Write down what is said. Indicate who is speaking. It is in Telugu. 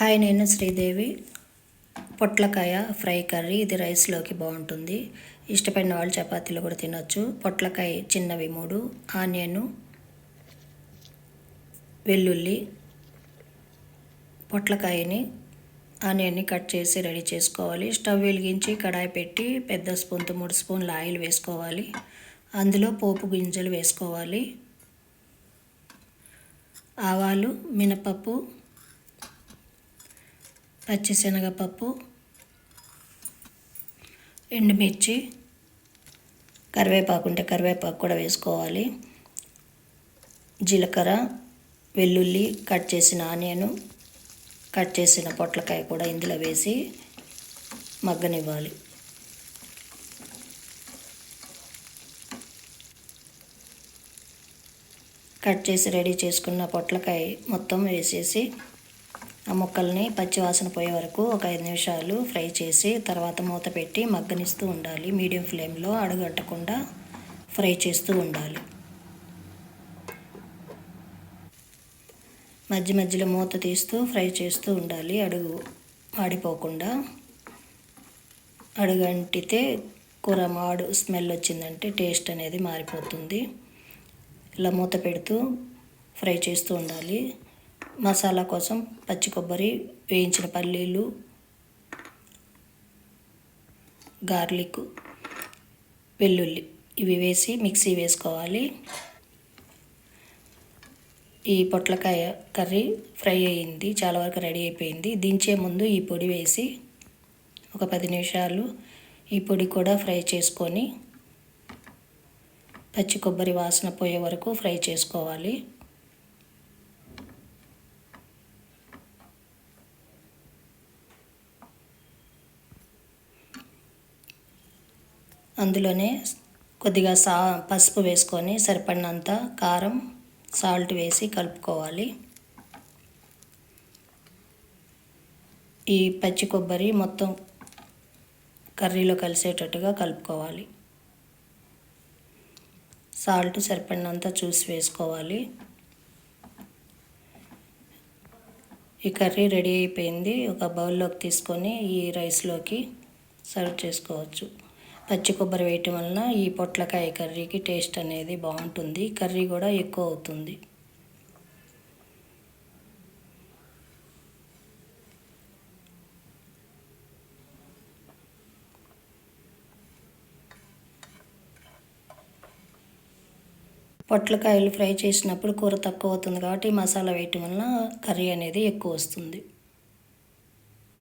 Speaker 1: హాయ్ నేను శ్రీదేవి. పొట్లకాయ ఫ్రై కర్రీ. ఇది రైస్లోకి బాగుంటుంది. ఇష్టపడిన వాళ్ళు చపాతీలు కూడా తినొచ్చు. పొట్లకాయ చిన్నవి మూడు. ఆనియన్ వెల్లుల్లి పొట్లకాయని ఆనియన్ని కట్ చేసి రెడీ చేసుకోవాలి. స్టవ్ వెలిగించి కడాయి పెట్టి పెద్ద స్పూన్తో మూడు స్పూన్ల ఆయిల్ వేసుకోవాలి. అందులో పోపు గింజలు వేసుకోవాలి. ఆవాలు మినపప్పు పచ్చిశనగపప్పు ఎండుమిర్చి కరివేపాకు ఉంటే కరివేపాకు కూడా వేసుకోవాలి. జీలకర్ర వెల్లుల్లి కట్ చేసిన ఆనియను కట్ చేసిన పొట్లకాయ కూడా ఇందులో వేసి మగ్గనివ్వాలి. కట్ చేసి రెడీ చేసుకున్న పొట్లకాయ మొత్తం వేసేసి ఆ ముక్కల్ని పచ్చివాసన పోయే వరకు ఒక ఐదు నిమిషాలు ఫ్రై చేసి తర్వాత మూత పెట్టి మగ్గనిస్తూ ఉండాలి. మీడియం ఫ్లేమ్లో అడుగట్టకుండా ఫ్రై చేస్తూ ఉండాలి. మధ్య మధ్యలో మూత తీస్తూ ఫ్రై చేస్తూ ఉండాలి. అడుగు మాడిపోకుండా అడుగంటితే కూర మాడు స్మెల్ వచ్చిందంటే టేస్ట్ అనేది మారిపోతుంది. ఇలా మూత పెడుతూ ఫ్రై చేస్తూ ఉండాలి. మసాలా కోసం పచ్చి కొబ్బరి వేయించిన పల్లీలు గార్లిక్ వెల్లుల్లి. ఇవి వేసి మిక్సీ వేసుకోవాలి. ఈ పొట్లకాయ కర్రీ ఫ్రై అయ్యింది చాలా వరకు రెడీ అయిపోయింది. దించే ముందు ఈ పొడి వేసి ఒక పది నిమిషాలు ఈ పొడి కూడా ఫ్రై చేసుకొని పచ్చి కొబ్బరి వాసన పోయే వరకు ఫ్రై చేసుకోవాలి. అందులోనే కొద్దిగా సా పసుపు వేసుకొని సరిపడినంత కారం సాల్ట్ వేసి కలుపుకోవాలి. ఈ పచ్చి కొబ్బరి మొత్తం కర్రీలో కలిసేటట్టుగా కలుపుకోవాలి. సాల్ట్ సరిపడినంత చూసి వేసుకోవాలి. ఈ కర్రీ రెడీ అయిపోయింది. ఒక బౌల్లోకి తీసుకొని ఈ రైస్లోకి సర్వ్ చేసుకోవచ్చు. పచ్చి కొబ్బరి వేయటం వలన ఈ పొట్లకాయ కర్రీకి టేస్ట్ అనేది బాగుంటుంది. కర్రీ కూడా ఎక్కువ అవుతుంది. పొట్లకాయలు ఫ్రై చేసినప్పుడు కూర తక్కువ అవుతుంది కాబట్టి మసాలా వేయటం వలన కర్రీ అనేది ఎక్కువ వస్తుంది.